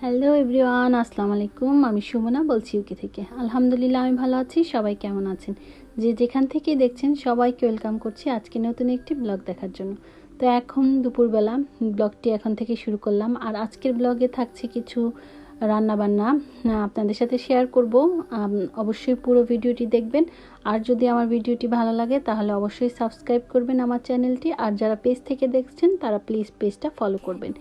Hello everyone আসসালামু আলাইকুম আমি সুমনা বলছি ইউকে থেকে। আলহামদুলিল্লাহ, আমি ভালো আছি। সবাই কেমন আছেন? যে যেখান থেকে দেখছেন, সবাইকে ওয়েলকাম করছি আজকে নতুন একটি ব্লগ দেখার জন্য। তো এখন দুপুরবেলা ব্লগটি এখন থেকে শুরু করলাম। আর আজকের ব্লগে থাকছে কিছু রান্নাবান্না। আপনাদের সাথে শেয়ার করব। অবশ্যই পুরো ভিডিওটি দেখবেন। আর যদি আমার ভিডিওটি ভালো লাগে, তাহলে অবশ্যই সাবস্ক্রাইব করবেন আমার চ্যানেলটি আর যারা পেজ থেকে দেখছেন, তারা প্লিজ পেজটা ফলো করবেন।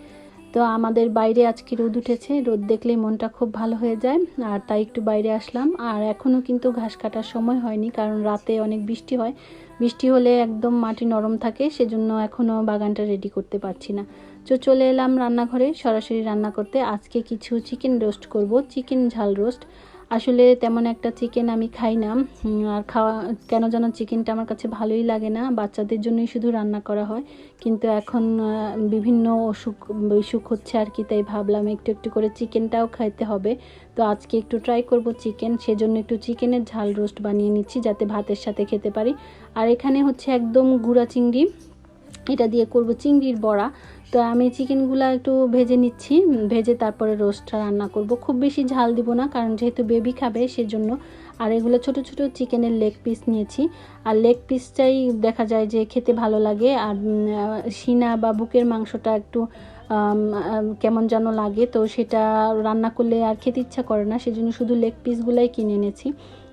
তো আমাদের বাইরে আজকে রোদ উঠেছে। রোদ দেখলেই মনটা খুব ভালো হয়ে যায়। আর তাই একটু বাইরে আসলাম। আর এখনও কিন্তু ঘাস কাটার সময় হয়নি, কারণ রাতে অনেক বৃষ্টি হয়। বৃষ্টি হলে একদম মাটি নরম থাকে, সেজন্য এখনও বাগানটা রেডি করতে পারছি না। তো চলে এলাম রান্নাঘরে। সরাসরি রান্না করতে। আজকে কিছু চিকেন রোস্ট করব। চিকেন ঝাল রোস্ট আসলে তেমন একটা চিকেন আমি খাই না। আর খাওয়া, কেন যেন চিকেনটা আমার কাছে ভালোই লাগে না। বাচ্চাদের জন্যই শুধু রান্না করা হয়। কিন্তু এখন বিভিন্ন অসুখ বিসুখ হচ্ছে আর কি, তাই ভাবলাম একটু একটু করে চিকেনটাও খাইতে হবে। তো আজকে একটু ট্রাই করব চিকেন সেজন্য একটু চিকেনের ঝাল রোস্ট বানিয়ে নিচ্ছি, যাতে ভাতের সাথে খেতে পারি। আর এখানে হচ্ছে একদম গুঁড়া চিংড়ি। এটা দিয়ে করব চিংড়ির বড়া। তো আমি চিকেনগুলো একটু ভেজে নিচ্ছি, ভেজে তারপরে রোস্টটা রান্না করব। খুব বেশি ঝাল দিব না, কারণ যেহেতু বেবি খাবে সেজন্য। আর এগুলো ছোট ছোট চিকেনের লেগ পিস নিয়েছি। আর লেগ পিসটাই দেখা যায় যে খেতে ভালো লাগে। আর সিনা বা বুকের মাংসটা একটু কেমন যেন লাগে। তো সেটা রান্না করলে আর খেতে ইচ্ছা করে না, সেজন্য শুধু লেগ পিসগুলাই কিনে এনেছি।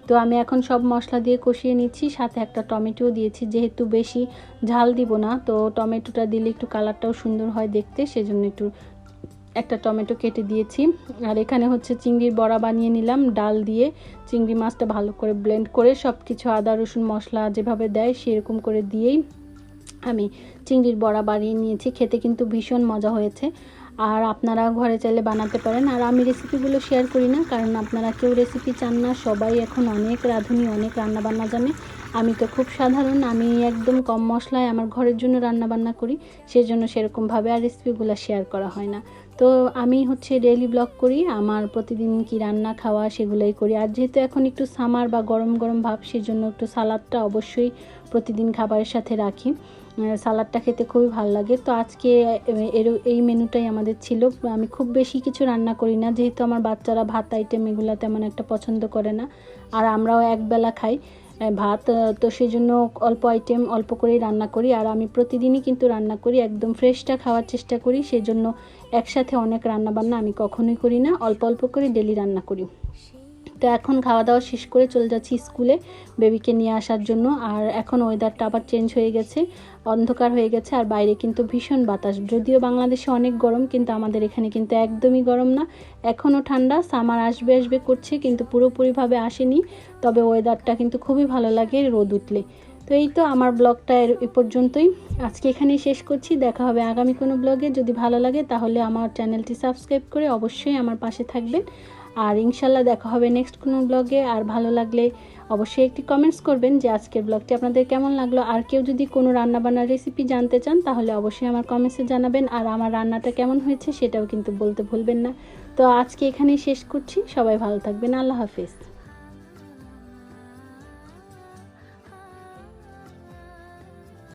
তো আমি এখন সব মশলা দিয়ে কষিয়ে নিচ্ছি, সাথে একটা টমেটো দিয়েছি, যেহেতু বেশি ঝাল দিব না, তো টমেটোটা দিলে একটু কালারটাও সুন্দর হয় দেখতে, সেজন্য একটু একটা টমেটো কেটে দিয়েছি। আর এখানে হচ্ছে চিংড়ির বড়া বানিয়ে নিলাম, ডাল দিয়ে চিংড়ি মাছটা ভালো করে ব্লেন্ড করে সব কিছু আদা, রসুন মশলা যেভাবে দেয় সেরকম করে দিয়েই আমি চিংড়ির বড়া বানিয়ে নিয়েছি, খেতে কিন্তু ভীষণ মজা হয়েছে। আর আপনারা ঘরে চাইলে বানাতে পারেন। আর আমি রেসিপিগুলো শেয়ার করি না, কারণ আপনারা কেউ রেসিপি চান না। সবাই এখন অনেক রাঁধুনি, অনেক রান্না বান্না জানে। আমি তো খুব সাধারণ, আমি একদম কম মশলায় আমার ঘরের জন্য রান্নাবান্না করি। সেজন্য সেরকমভাবে আর রেসিপিগুলো শেয়ার করা হয় না। তো আমি হচ্ছে ডেইলি ব্লগ করি আমার প্রতিদিন কি রান্না খাওয়া সেগুলোই করি। আর যেহেতু এখন একটু সামার বা গরম গরম ভাব সেজন্য একটু সালাদটা অবশ্যই প্রতিদিন খাবারের সাথে রাখি। আহ, সালাদটা খেতে খুবই ভালো লাগে। তো আজকে এর এই মেনুটাই আমাদের ছিল। আমি খুব বেশি কিছু রান্না করি না যেহেতু আমার বাচ্চারা ভাত আইটেম এগুলো তেমন একটা পছন্দ করে না। আর আমরাও একবেলা খাই। ভাত তো সেই জন্য অল্প আইটেম অল্প করেই রান্না করি। আর আমি প্রতিদিনই কিন্তু রান্না করি, একদম ফ্রেশটা খাওয়ার চেষ্টা করি। সেই জন্য একসাথে অনেক রান্নাবান্না আমি কখনোই করি না, অল্প অল্প করে ডেলি রান্না করি। তো এখন খাওয়া দাওয়া শেষ করে চলে যাচ্ছি স্কুলে বেবিকে নিয়ে আসার জন্য। আর এখন ওয়েদারটা আবার চেঞ্জ হয়ে গেছে, অন্ধকার হয়ে গেছে আর বাইরে কিন্তু ভীষণ বাতাস। যদিও বাংলাদেশে অনেক গরম, কিন্তু আমাদের এখানে কিন্তু একদমই গরম না। এখনও ঠান্ডা সামার আসবে আসবে করছে, কিন্তু পুরোপুরিভাবে আসেনি। তবে ওয়েদারটা কিন্তু খুবই ভালো লাগে, রোদ উঠলে। তো এই তো আমার ব্লগটা এর এ পর্যন্তই। আজকে এখানেই শেষ করছি, দেখা হবে আগামী কোনো ব্লগে যদি ভালো লাগে তাহলে আমার চ্যানেলটি সাবস্ক্রাইব করে অবশ্যই আমার পাশে থাকবেন। আর ইনশাল্লাহ দেখা হবে নেক্সট কোনো ব্লগে। আর ভালো লাগলে অবশ্যই একটি কমেন্টস করবেন যে আজকের ব্লগটি আপনাদের কেমন লাগল। আর কেউ যদি কোনো রান্নাবান্নার রেসিপি জানতে চান, তাহলে অবশ্যই আমার কমেন্টসে জানাবেন। আর আমার রান্নাটা কেমন হয়েছে সেটাও কিন্তু বলতে ভুলবেন না। তো আজকে এখানেই শেষ করছি। সবাই ভালো থাকবেন। আল্লাহ হাফিজ।